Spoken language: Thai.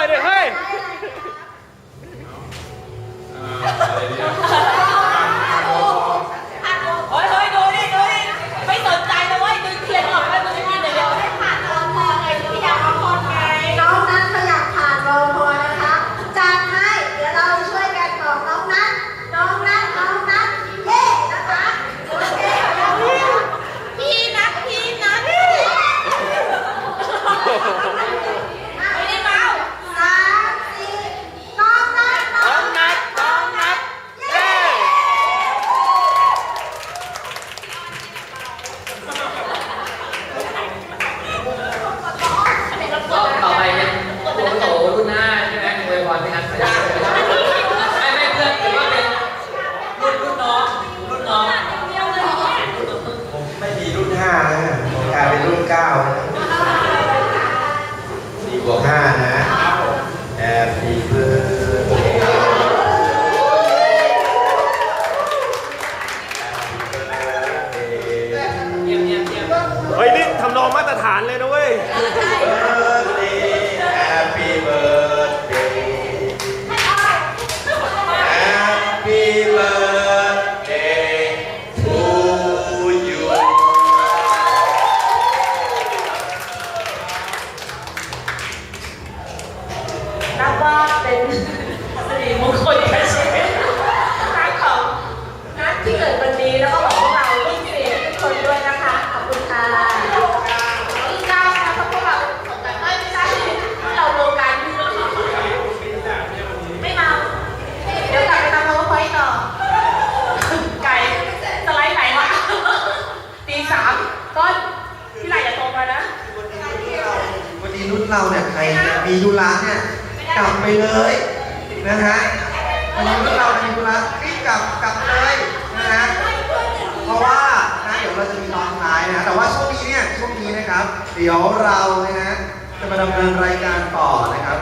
น่อยดิเฮ้ย นี่ทำนองมาตรฐานเลยนะเว้ย Happy birthday Happy birthday to you นับว่าเป็นสิริมงคลแก่ชีวิตทั้งของนัดที่เกิดวันนี้แล้วก็ของพวกเราลูกศิษย์ทุกคนด้วยนะคะ ขอบคุณค่ะอีกเก้านะคะเพราะพวกเราแต่ไม่ใช่เรารวมกันไม่มา เดี๋ยวกลับไปทำโน้ตไว้ต่อ ไก่สไลด์ไหนวะตีสามต้นพี่ไหลอย่าโทรมานะ วันนี้ รุ่นเราเนี่ยใครเนี่ยมียุระเนี่ยกลับไปเลยนะฮะอายุรุ่นเรามียุระรีบกลับกลับเลยนะฮะเพราะว่านะเดี๋ยวเราจะมีตอนท้ายนะฮะแต่ว่าช่วงนี้เนี่ยช่วงนี้นะครับ เดี๋ยวเรานะฮะจะมาดำเนินรายการต่อนะครับ